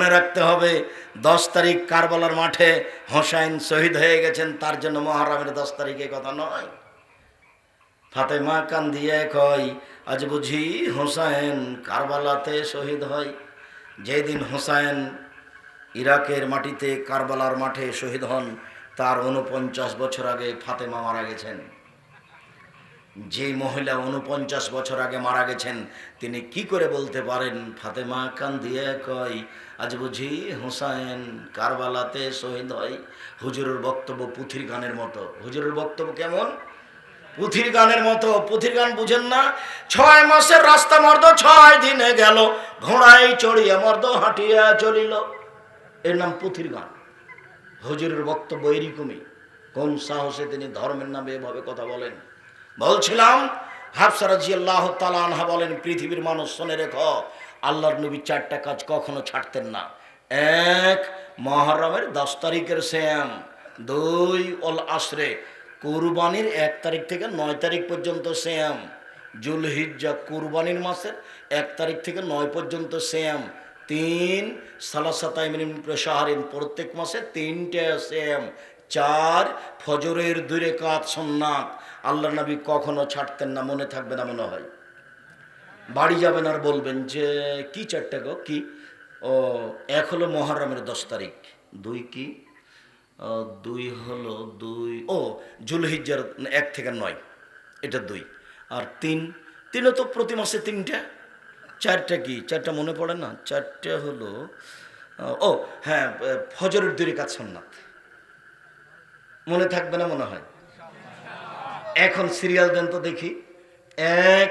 মনে রাখতে হবে, দশ তারিখ কারবালার মাঠে হোসাইন শহীদ হয়ে গেছেন, তার জন্য মহারামের দশ তারিখে কথা নয়। ফাতেমা কান দিয়ে কয় আজ বুঝি হোসাইন কারবালাতে শহীদ হয়। যেদিন হোসাইন ইরাকের মাটিতে কারবালার মাঠে শহীদ হন, তার উনপঞ্চাশ বছর আগে ফাতেমা মারা গেছেন। যে মহিলা উনপঞ্চাশ বছর আগে মারা গেছেন, তিনি কি করে বলতে পারেন? ফাতেমা কান দিয়ে কয়, আজ বুঝি হুসাইন কারবালাতে শহীদ হয়। হুজুরের বক্তব্য পুথির গানের মতো। হুজুরের বক্তব্য কেমন? পুথির গানের মতো। পুথির গান বুঝেন না? ছয় মাসের রাস্তা মর্দ, ছয় দিনে গেল। ঘোড়ায় চড়িয়া মর্দ, হাঁটিয়া চলিল। এর নাম পুথির গান। হুজুরের বক্তব্য এরকমই। কোন সাহসে তিনি ধর্মের নামে এভাবে কথা বলেন? বলছিলাম তালানহা বলেন, পৃথিবীর মানুষ শোনে রেখ, আল্লাহর নবী চারটা কাজ কখনো ছাড়তেন না। এক, মহরমের দশ তারিখের শ্যাম। দুই অল আশ্রে কুরবানির এক তারিখ থেকে নয় তারিখ পর্যন্ত শ্যাম। জুলহিজ্জা কুরবানির মাসের এক তারিখ থেকে নয় পর্যন্ত শ্যাম। তিন, সালাসাতাইমিন প্রসাহারিন প্রত্যেক মাসে তিনটে শ্যাম। চার ফজরের দূরে কাত সন্ন্যাত আল্লাহ নবী কখনো ছাড়তেন না, মনে থাকবে না, মনে হয়। বাড়ি যাবেন আর বলবেন যে, কি চারটে গো? কি? ও, এক হলো মহরমের দশ তারিখ। দুই কি? দুই হলো দুই, ও, জুলহিজ্জার এক থেকে নয়। এটা দুই। আর তিন তিনও তো প্রতি মাসে তিনটা। চারটা কি? চারটা মনে পড়ে না? চারটা হলো, ও হ্যাঁ ফজরের দূরে কাজ সন্ন্যাত মনে থাকবে না মনে হয়। এখন সিরিয়াল দেন তো দেখি। এক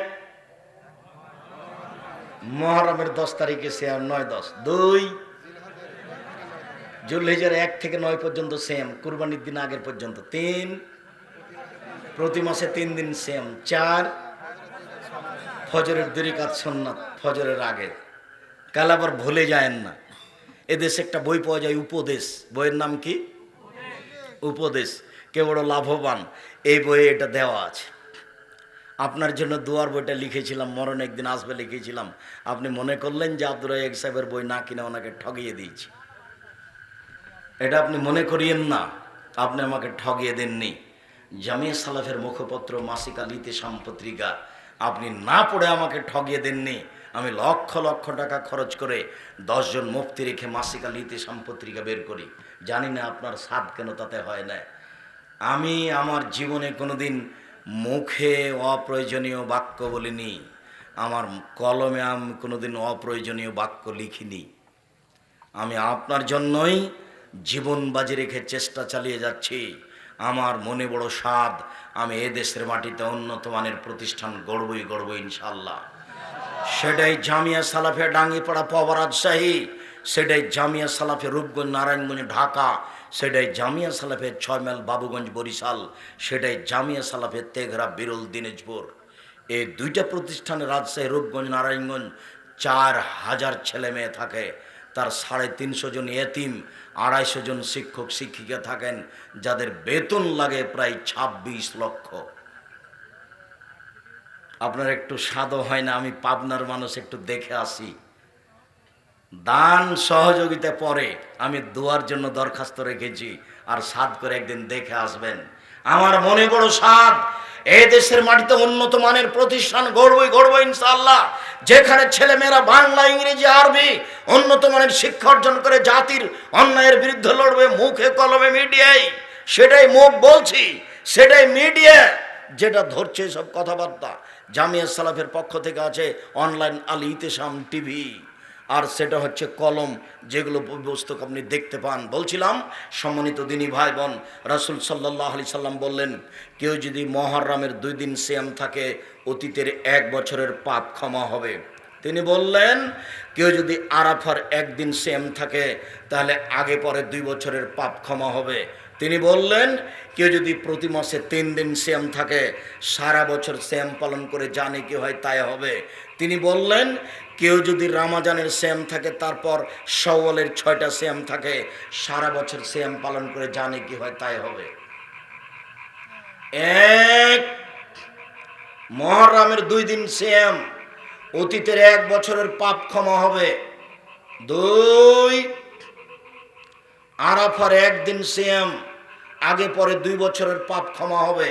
মহরমের দশ তারিখে সেম নয় দশ, দুই। জুলহিজের এক থেকে নয় পর্যন্ত সেম কুরবানির দিন আগের পর্যন্ত তিন। প্রতি মাসে তিন দিন সেম চার। ফজরের দেরি কাজ সন্ন্যাত ফজরের আগে। কাল আবার ভুলে যায়েন না। এদেশে একটা বই পাওয়া যায়, উপদেশ। বইয়ের নাম কি? উপদেশ, কে বড় লাভবান, এই বইয়ে এটা দেওয়া আছে। আপনার জন্য দুয়ার বইটা লিখেছিলাম, মরণ একদিন আসবে লিখেছিলাম। আপনি মনে করলেন যে আব্দুর এক সাহেবের বই না কিনে ওনাকে ঠগিয়ে দিয়েছি। এটা আপনি মনে করিয়েন না, আপনি আমাকে ঠগিয়ে দেননি। জামিয়া সালাফের মুখপত্র, মাসিক আলিতে পত্রিকা আপনি না পড়ে আমাকে ঠগিয়ে দেননি। আমি লক্ষ লক্ষ টাকা খরচ করে দশজন মুফতি রেখে মাসিক আলিতে পত্রিকা বের করি। জানি না আপনার স্বাদ কেন তাতে হয় না। আমি আমার জীবনে কোনোদিন মুখে অপ্রয়োজনীয় বাক্য বলিনি। আমার কলমে আমি কোনোদিন অপ্রয়োজনীয় বাক্য লিখিনি। আমি আপনার জন্যই জীবন বাজি রেখে চেষ্টা চালিয়ে যাচ্ছি। আমার মনে বড় স্বাদ, আমি এ দেশের মাটিতে উন্নত মানের প্রতিষ্ঠান গড়বই গড়ব ইনশাল্লাহ সেটাই জামিয়া সালাফে ডাঙ্গিপাড়া পাওয়া রাজশাহী সেটাই জামিয়া সালাফে রূপগঞ্জ, নারায়ণগঞ্জ, ঢাকা। সেটাই জামিয়া সালাফের ছয় মাইল বাবুগঞ্জ, বরিশাল। সেটাই জামিয়া সালাফের তেঘরা, বিরল দিনাজপুর। এই দুইটা প্রতিষ্ঠানে রাজশাহী, রূপগঞ্জ, নারায়ণগঞ্জ চার হাজার ছেলে মেয়ে থাকে। তার সাড়ে তিনশো জন এতিম, আড়াইশো জন শিক্ষক, শিক্ষিকা থাকেন, যাদের বেতন লাগে প্রায় ছাব্বিশ লক্ষ। আপনার একটু স্বাদও হয় না, আমি পাবনার মানুষ একটু দেখে আসি। দান সহযোগিতা পরে আমি দোয়ার জন্য দরখাস্ত রেখেছি। আর স্বাদ করে একদিন দেখে আসবেন। আমার মনে বড় স্বাদ এই দেশের মাটিতে উন্নত মানের প্রতিষ্ঠান গড়বই গড়ব ইনশাল্লাহ যেখানে ছেলেমেয়েরা বাংলা, ইংরেজি, আরবি উন্নত মানের শিক্ষা অর্জন করে জাতির অন্যায়ের বিরুদ্ধে লড়বে, মুখে কলমে মিডিয়ায়। সেটাই মুখ বলছি, সেটাই মিডিয়া যেটা ধরছে সব কথাবার্তা। জামিয়া সালাফের পক্ষ থেকে আছে অনলাইন আল ইতেসাম টিভি। আর সেটা হচ্ছে কলম যেগুলো পুস্তক আপনি দেখতে পান। বলছিলাম, সম্মানিত দিনী ভাই বোন রাসুল সাল্লাহ আলি সাল্লাম বললেন, কেউ যদি মহরমের দুই দিন শ্যাম থাকে, অতীতের এক বছরের পাপ ক্ষমা হবে। তিনি বললেন, কেউ যদি আরাফার একদিন শ্যাম থাকে, তাহলে আগে পরে দুই বছরের পাপ ক্ষমা হবে। তিনি বললেন, কেউ যদি প্রতি মাসে তিন দিন শ্যাম থাকে, সারা বছর শ্যাম পালন করে জানে কি হয় তাই হবে। তিনি বললেন, কেউ যদি রামাজানের শ্যাম থাকে, তারপর সওয়ালের ছয়টা শ্যাম থাকে, সারা বছর শ্যাম পালন করে জানে কি হয় তাই হবে। এক মহরমের দুই দিন শ্যাম অতীতের এক বছরের পাপ ক্ষমা হবে। দুই আরাফার একদিন সিয়াম আগে পরে দুই বছরের পাপ ক্ষমা হবে।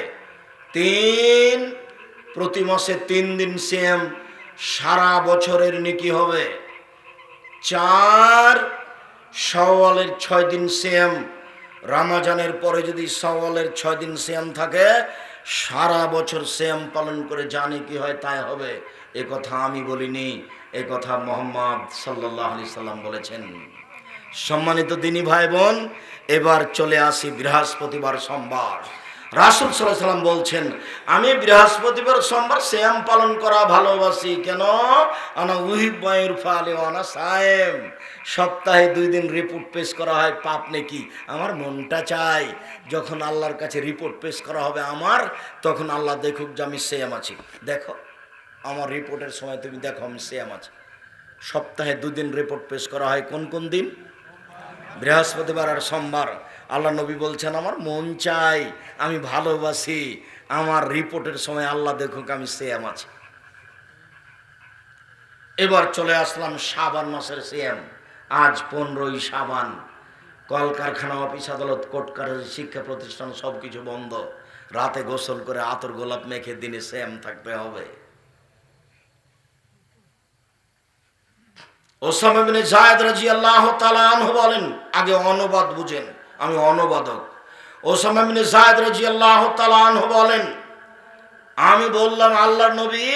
তিন, প্রতি মাসে তিন দিন সিয়াম সারা বছরের নেকি হবে। চার সওয়ালের ছয় দিন সিয়াম। রামাজানের পরে যদি সওয়ালের ছয় দিন সিয়াম থাকে, সারা বছর সিয়াম পালন করে জানি কি হয় তাই হবে। এ কথা আমি বলিনি, এ কথা মোহাম্মদ সাল্লাহ আলি সাল্লাম বলেছেন। সম্মানিত দিনী ভাই বোন, এবার চলে আসি বৃহস্পতিবার সোমবার। রাসুল সাল্লাহ সাল্লাম বলছেন, আমি বৃহস্পতিবার সোমবার শ্যাম পালন করা ভালোবাসি কেন? আনা উহিব ফালে আনা সায়েম। সপ্তাহে দুই দিন রিপোর্ট পেশ করা হয়, পাপ নাকি? আমার মনটা চাই। যখন আল্লাহর কাছে রিপোর্ট পেশ করা হবে আমার, তখন আল্লাহ দেখুক যে আমি শ্যাম আছি। দেখো, আমার রিপোর্টের সময় তুমি দেখো আমি শ্যাম আছি। সপ্তাহে দুদিন রিপোর্ট পেশ করা হয় কোন কোন দিন? বৃহস্পতিবার আর সোমবার। আল্লাহ নবী বলছেন, আমার মন চাই, আমি ভালোবাসি, আমার রিপোর্টের সময় আল্লাহ দেখুক আমি সেম আছি। এবার চলে আসলাম সাবান মাসের সেম আজ পনেরোই সাবান কলকারখানা, অফিস আদালত, কোর্ট শিক্ষা প্রতিষ্ঠান সব কিছু বন্ধ। রাতে গোসল করে আতর গোলাপ মেখে দিনে সেম থাকতে হবে। ওসামা বিন জায়েদ রাদিয়াল্লাহু তাআলা আনহু বলেন, আগে অনুবাদ বুঝেন, আমি অনুবাদক। ওসামা বিন জায়েদ রাদিয়াল্লাহু তাআলা আনহু বলেন, আমি বললাম, আল্লাহর নবী,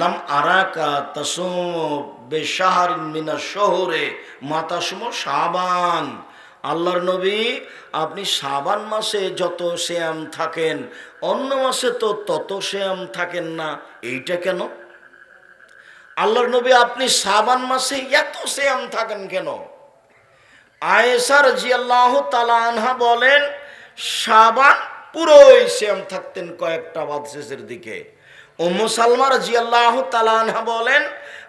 লাম আরাকা তাসুম বেশাহরিন মিনা শহরে মাতাসুম শাবান। আল্লাহর নবী, আপনি সাবান মাসে যত শ্যাম থাকেন, অন্য মাসে তো তত শ্যাম থাকেন না। এইটা কেন? আল্লাহর নবী, আপনি সাবান মাসে এত শ্যাম থাকেন কেন? আয়েসার জিয়াল্লাহ তালা আনহা বলেন, সাবান পুরোই শ্যাম থাকতেন কয়েকটা বাদ শেষের দিকে। উম্মু সালমার জিয়াল্লাহ তালা আনহা বলেন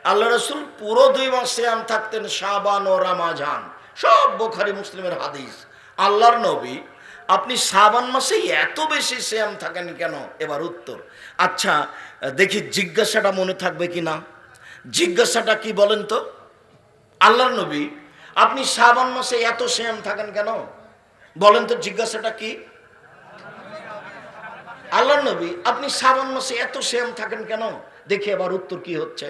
আল্লাহ রসুল পুরো দুই মাস শ্যাম থাকতেন সাবান ও রামাজান। সব বোখারি মুসলিমের হাদিস। আল্লাহর নবী, আপনি সাবান মাসে এত বেশি শ্যাম থাকেন কেন? এবার উত্তর। আচ্ছা দেখি জিজ্ঞাসাটা মনে থাকবে কি না জিজ্ঞাসাটা কি বলেন তো? আল্লাহর নবী, আপনি শ্রাবণ মাসে এত শ্যাম থাকেন কেন? বলেন তো জিজ্ঞাসাটা কি? আল্লাহর নবী, আপনি শ্রাবণ মাসে এত শ্যাম থাকেন কেন? দেখি আবার উত্তর কি হচ্ছে।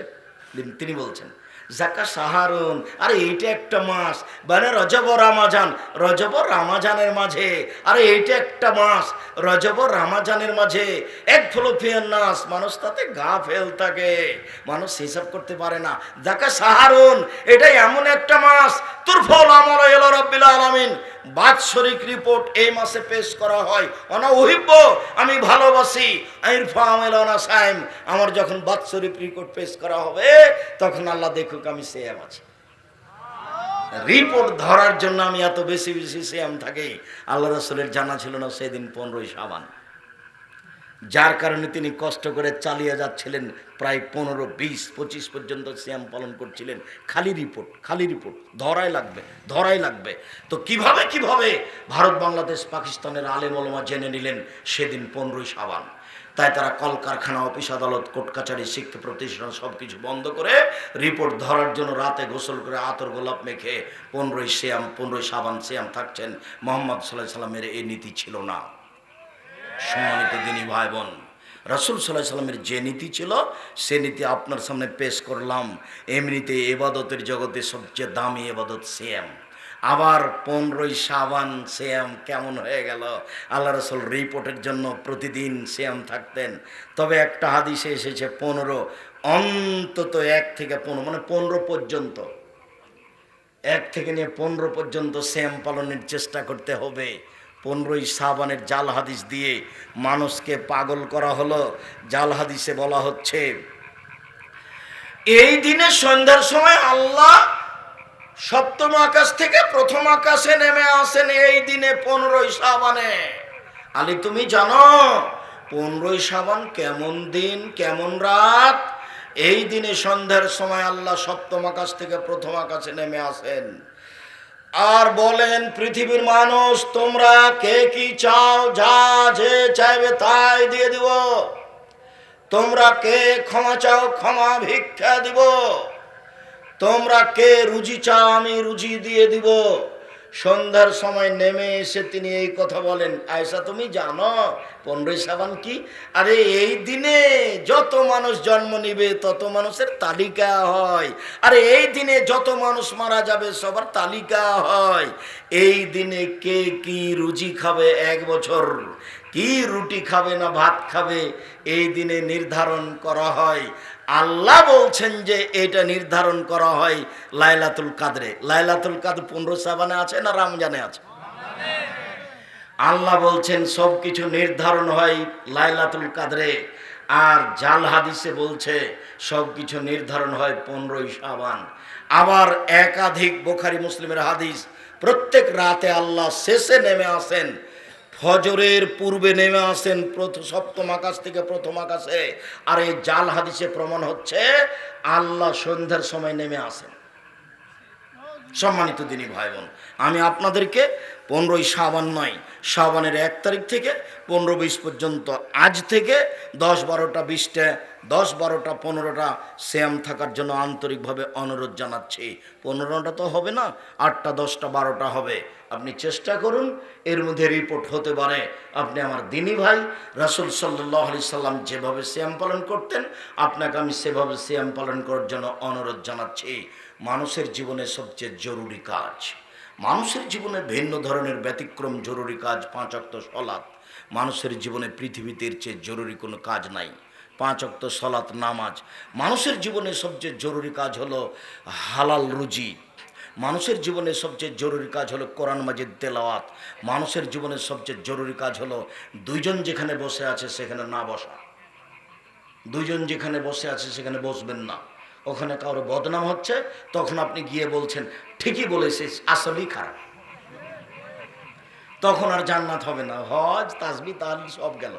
তিনি বলছেন জাকা সাহারুন। আরে এইটা একটা মাস। মানে রজব রামাজান। রজব রামাজানের মাঝে। আরে এইটা একটা মাস। রজব রামাজানের মাঝে। এক ফিয়ার নাস। মানুষ তাতে গা ফেল থাকে। মানুষ হিসাব করতে পারে না। জাকা সাহারুন, এটা এমন একটা মাস। তোর ফল আমার এলো রব্বিল আলমিন। বাৎসরিক রিপোর্ট এই মাসে পেশ করা হয়। অনা ওহিব্য আমি ভালোবাসি। আইরফা আমার যখন বাৎসরিক রিপোর্ট পেশ করা হবে, তখন আল্লাহ দেখুক আমি সেম আছি। রিপোর্ট ধরার জন্য আমি এত বেশি বেশি সেম থাকি, আল্লাহ রসুলের জানা ছিল না সেদিন পনেরোই সাবান যার কারণে তিনি কষ্ট করে চালিয়ে যাচ্ছিলেন, প্রায় পনেরো, বিশ, পঁচিশ পর্যন্ত শ্যাম পালন করছিলেন। খালি রিপোর্ট খালি রিপোর্ট। ধরাই লাগবে ধরাই লাগবে। তো কীভাবে কীভাবে? ভারত, বাংলাদেশ, পাকিস্তানের আলেমলমা জেনে নিলেন সেদিন পনেরোই সাবান তাই তারা কলকারখানা, অফিস আদালত, কোর্ট কাছারি শিক্ষা প্রতিষ্ঠান সব কিছু বন্ধ করে রিপোর্ট ধরার জন্য রাতে গোসল করে আতর গোলাপ মেখে পনেরোই শ্যাম, পনেরোই সাবান শ্যাম থাকছেন। মোহাম্মদ সাল্লাহ সাল্লামের এই নীতি ছিল না। সম্মানিত দিনী ভাই বোন রসুল সাল্লাহ সাল্লামের যে নীতি ছিল, সে নীতি আপনার সামনে পেশ করলাম। এমনিতে এবাদতের জগতে সবচেয়ে দামি এবাদত শ্যাম। আবার পনেরোই সাবান শ্যাম কেমন হয়ে গেল? আল্লাহ রসুল রিপোর্টের জন্য প্রতিদিন শ্যাম থাকতেন। তবে একটা হাদিসে এসেছে পনেরো, অন্তত এক থেকে পনেরো মানে পনেরো পর্যন্ত। এক থেকে নিয়ে পনেরো পর্যন্ত শ্যাম পালনের চেষ্টা করতে হবে। পনেরোই সাবানের জাল হাদিস দিয়ে মানুষকে পাগল করা হলো। জাল হাদিসে বলা হচ্ছে, এই দিনে সন্ধ্যার সময় আল্লাহ সপ্তম আকাশ থেকে প্রথম আকাশে নেমে আসেন এই দিনে পনেরোই সাবানে আলী, তুমি জানো পনেরোই সাবান কেমন দিন, কেমন রাত? এই দিনে সন্ধ্যার সময় আল্লাহ সপ্তম আকাশ থেকে প্রথম আকাশে নেমে আসেন। আর বলেন, পৃথিবীর মানুষ, তোমরা কে কি চাও, যা যে চাইবে তাই দিয়ে দিব। তোমরা কে ক্ষমা চাও, ক্ষমা ভিক্ষা দিব। তোমরা কে রুজি চাও, আমি রুজি দিয়ে দিব। সন্ধ্যার সময় নেমে এসে তিনি এই কথা বলেন আয়সা তুমি জানো পনেরোই সাবান কি? আরে, এই দিনে যত মানুষ জন্ম নিবে, তত মানুষের তালিকা হয়। আরে, এই দিনে যত মানুষ মারা যাবে, সবার তালিকা হয়। এই দিনে কে কি রুজি খাবে এক বছর? কি রুটি খাবে না ভাত খাবে? এই দিনে নির্ধারণ করা হয়। আল্লাহ বলছেন যে এটা নির্ধারণ করা হয় লাইলাতুল কাদরে। লাইলাতুল কাদ পনেরো সাবানে আছে না রামজানে আছে? আল্লাহ বলছেন সব কিছু নির্ধারণ হয় লাইলাতুল কাদরে। আর জাল হাদিসে বলছে সব কিছু নির্ধারণ হয় পনেরোই সাবান। আবার একাধিক বোখারি মুসলিমের হাদিস, প্রত্যেক রাতে আল্লাহ শেষে নেমে আসেন ফজরের পূর্বে নেমে আসেন সপ্তম আকাশ থেকে প্রথম আকাশে। আর এই জাল হাদিসে প্রমাণ হচ্ছে, আল্লাহ সন্ধ্যার সময় নেমে আসেন। সম্মানিত দিনী ভাই বোন আমি আপনাদেরকে পনেরোই সাবান নয় সাবানের এক তারিখ থেকে পনেরো বিশ পর্যন্ত, আজ থেকে দশ বারোটা বিশটা দশ বারোটা, পনেরোটা শ্যাম থাকার জন্য আন্তরিকভাবে অনুরোধ জানাচ্ছি। পনেরোটা তো হবে না, আটটা, দশটা, বারোটা হবে। আপনি চেষ্টা করুন, এর মধ্যে রিপোর্ট হতে পারে। আপনি আমার দিনী ভাই, রাসুল সাল্লাহ আলি সাল্লাম যেভাবে শ্যাম পালন করতেন, আপনাকে আমি সেভাবে শ্যাম পালন করার জন্য অনুরোধ জানাচ্ছি। মানুষের জীবনে সবচেয়ে জরুরি কাজ, মানুষের জীবনে ভিন্ন ধরনের ব্যতিক্রম জরুরি কাজ, পাঁচ অক্ত সলাৎ। মানুষের জীবনে পৃথিবীতে চেয়ে জরুরি কোনো কাজ নাই। পাঁচ অক্ত সলাত, নামাজ। মানুষের জীবনে সবচেয়ে জরুরি কাজ হলো হালাল রুজি। মানুষের জীবনে সবচেয়ে জরুরি কাজ হলো কোরআন মাজিদ তেলাওয়াত। মানুষের জীবনে সবচেয়ে জরুরি কাজ হলো দুইজন যেখানে বসে আছে সেখানে না বসা। দুইজন যেখানে বসে আছে সেখানে বসবেন না। ওখানে কারও বদনাম হচ্ছে, তখন আপনি গিয়ে বলছেন, ঠিকই বলেছিস, আসলেই খারাপ। তখন আর জান্নাত হবে না। হজ তাসবি তাল সব গেল।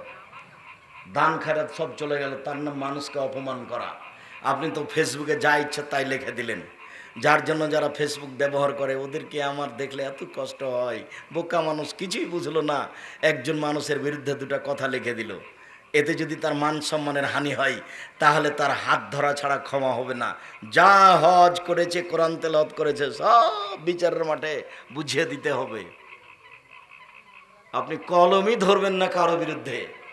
দান খারাপ সব চলে গেল, তার নাম মানুষকে অপমান করা। আপনি তো ফেসবুকে যা ইচ্ছা তাই লিখে দিলেন। যার জন্য যারা ফেসবুক ব্যবহার করে, ওদেরকে আমার দেখলে এত কষ্ট হয়। বোকা মানুষ, কিছুই বুঝলো না। একজন মানুষের বিরুদ্ধে দুটা কথা লিখে দিল। এতে যদি তার মান সম্মানের হানি হয়, তাহলে তার হাত ধরা ছাড়া ক্ষমা হবে না। যা হজ করেছে, কোরআন তেলত করেছে, সব বিচারের মাঠে বুঝিয়ে দিতে হবে। আপনি কলমই ধরবেন না কারও বিরুদ্ধে।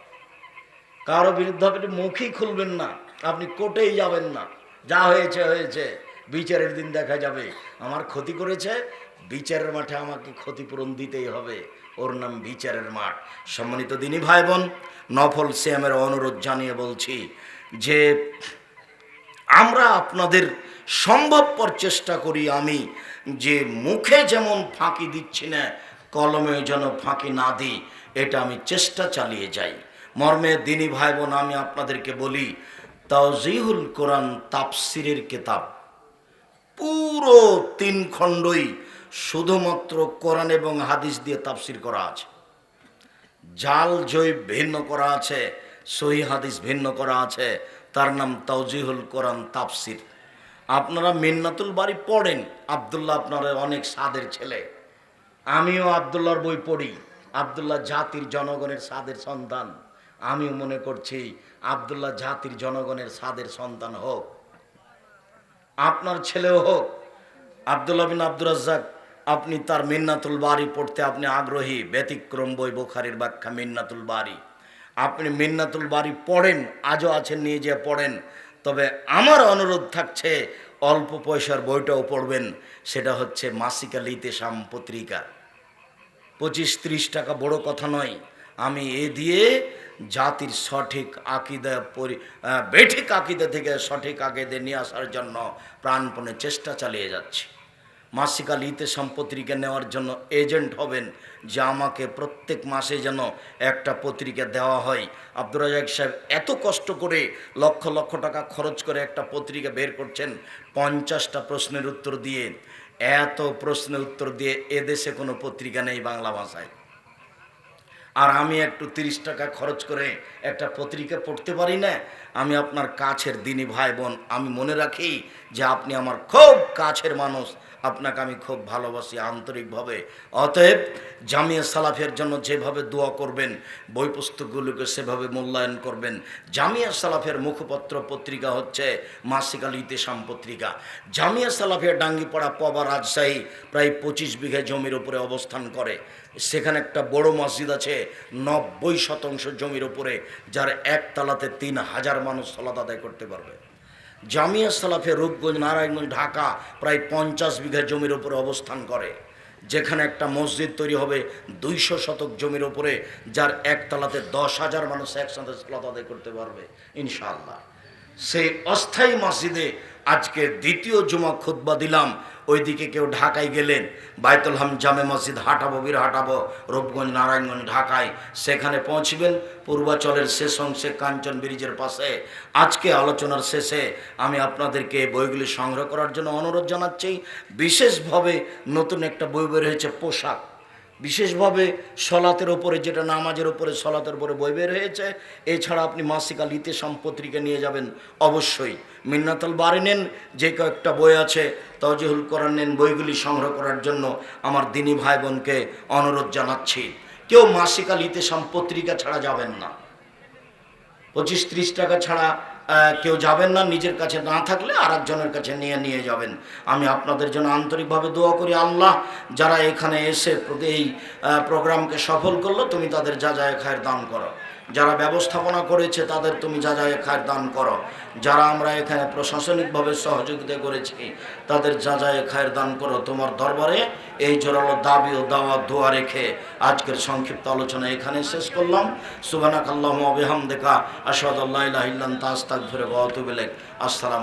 কারও বিরুদ্ধে আপনি মুখই খুলবেন না। আপনি কোর্টেই যাবেন না। যা হয়েছে হয়েছে। বিচারের দিন দেখা যাবে। আমার ক্ষতি করেছে, বিচারের মাঠে আমাকে ক্ষতিপূরণ দিতেই হবে। ওর নাম বিচারের মাঠ। সম্মানিত দিনী ভাই বোন নফল শ্যামের অনুরোধ জানিয়ে বলছি যে, আমরা আপনাদের সম্ভবপর চেষ্টা করি আমি যে মুখে যেমন ফাঁকি দিচ্ছি না, কলমে যেন ফাঁকি না দিই, এটা আমি চেষ্টা চালিয়ে যাই। মর্মে দিনী ভাই বোন আমি আপনাদেরকে বলি, তাওজিহুল কোরআন তাপসিরের কেতাব। পুরো তিন খণ্ডই শুধুমাত্র কোরআন এবং হাদিস দিয়ে তাপসির করা আছে। জাল জৈব ভিন্ন করা আছে, সহি হাদিস ভিন্ন করা আছে, তার নাম তাওজিহুল কোরআন তাপসির আপনারা মিন্নাতুল বাড়ি পড়েন, আবদুল্লাহ আপনার অনেক সাদের ছেলে। আমিও আবদুল্লাহর বই পড়ি, আবদুল্লাহ জাতির জনগণের সাদের সন্তান। আমিও মনে করছি আবদুল্লাহ জাতির জনগণের সাদের সন্তান হোক, আপনার ছেলেও হোক, আবদুল্লাহ বিন আব্দুর রাজ্জাক, আপনি তার মিন্নাতুল বাড়ি পড়তে আপনি আগ্রহী, ব্যতিক্রম বই বোখারের ব্যাখ্যা মিন্নাতুল বাড়ি আপনি মিন্নাতুল বাড়ি পড়েন, আজও আছেন, নিয়ে যেয়ে পড়েন, তবে আমার অনুরোধ থাকছে অল্প পয়সার বইটাও পড়বেন, সেটা হচ্ছে মাসিকা লিতেশাম পত্রিকা। পঁচিশ ত্রিশ টাকা বড় কথা নয় আমি এ দিয়ে জাতির সঠিক আকিদা পরি বেঠিক আকিদা থেকে সঠিক আকিদে নিয়ে আসার জন্য প্রাণপণে চেষ্টা চালিয়ে যাচ্ছি। মাসিকাল ইতে সম্পত্রিকা নেওয়ার জন্য এজেন্ট হবেন যে আমাকে প্রত্যেক মাসে যেন একটা পত্রিকা দেওয়া হয়। আব্দুর রাজাক সাহেব এত কষ্ট করে লক্ষ লক্ষ টাকা খরচ করে একটা পত্রিকা বের করছেন, পঞ্চাশটা প্রশ্নের উত্তর দিয়ে। এত প্রশ্নের উত্তর দিয়ে এদেশে কোনো পত্রিকা নেই বাংলা ভাষায়। আর আমি একটু তিরিশ টাকা খরচ করে একটা পত্রিকা পড়তে পারি না, আমি আপনার কাছের দিনী ভাই বোন, আমি মনে রাখি যে আপনি আমার খুব কাছের মানুষ। আপনাকে আমি খুব ভালোবাসি আন্তরিকভাবে। অতএব জামিয়া সালাফের জন্য যেভাবে দোয়া করবেন বই পুস্তকগুলোকে সেভাবে মূল্যায়ন করবেন। জামিয়া সালাফের মুখপত্র পত্রিকা হচ্ছে মাসিক আল ইতেসাম পত্রিকা। জামিয়া সালাফের ডাঙ্গিপাড়া পবা রাজশাহী প্রায় পঁচিশ বিঘা জমির উপরে অবস্থান করে। সেখানে একটা বড় মসজিদ আছে, নব্বই শতাংশ জমির উপরে, যার একতলাতে তিন হাজার মানুষ সলাত আদায় করতে পারবে। জামিয়া সালাফে রূপগঞ্জ, নারায়ণগঞ্জ, ঢাকা প্রায় পঞ্চাশ বিঘা জমির উপরে অবস্থান করে, যেখানে একটা মসজিদ তৈরি হবে দুইশো শতক জমির উপরে, যার একতলাতে দশ হাজার মানুষ একসাথে সালাত আদায় করতে পারবে, ইনশাআল্লাহ। সেই অস্থায়ী মসজিদে আজকে দ্বিতীয় জুমা খুতবা দিলাম। ওইদিকে কেউ ঢাকায় গেলেন। বাইতুল হাম জামে মসজিদ হাঁটাবো, বীর হাঁটাবো, রূপগঞ্জ, নারায়ণগঞ্জ, ঢাকায়। সেখানে পৌঁছবেন। পূর্বাচলের শেষ অংশে কাঞ্চন ব্রিজের পাশে। আজকে আলোচনার শেষে আমি আপনাদেরকে বইগুলি সংগ্রহ করার জন্য অনুরোধ জানাচ্ছি। বিশেষভাবে নতুন একটা বই বের হয়েছে, পোশাক। বিশেষভাবে সলাতের ওপরে, যেটা নামাজের ওপরে, সলাতের উপরে বই বের হয়েছে। এছাড়া আপনি মাসিকা লিতে সম্পত্রিকা নিয়ে যাবেন অবশ্যই। মিন্নাতুল বাড়ি নেন, যে কয়েকটা বই আছে তজিহুল কোরআন নেন, বইগুলি সংগ্রহ করার জন্য আমার দিনী ভাই বোনকে অনুরোধ জানাচ্ছি। কেউ মাসিকা লিতে সম্পত্রিকা ছাড়া যাবেন না। পঁচিশ ত্রিশ টাকা ছাড়া কেউ যাবেন না, নিজের কাছে না থাকলে আর একজনের কাছে নিয়ে নিয়ে যাবেন। আমি আপনাদের জন্য আন্তরিকভাবে দোয়া করি, আল্লাহ, যারা এখানে এসে এই প্রোগ্রামকে সফল করল, তুমি তাদের যা যায় খায়ের দান করো। যারা ব্যবস্থাপনা করেছে, তাদের তুমি যা যা খায়ের দান করো। যারা আমরা এখানে প্রশাসনিকভাবে সহযোগিতা করেছি, তাদের যা যা খায়ের দান করো। তোমার দরবারে এই জোরালো দাবি ও দাওয়া, দোয়া রেখে আজকের সংক্ষিপ্ত আলোচনা এখানে শেষ করলাম। সুবানাক কাল্লাহ আবিহাম দেখা আসাদ আল্লাহ ইল্লান তাস্তাক ফিরে গতবিলেক আসসালাম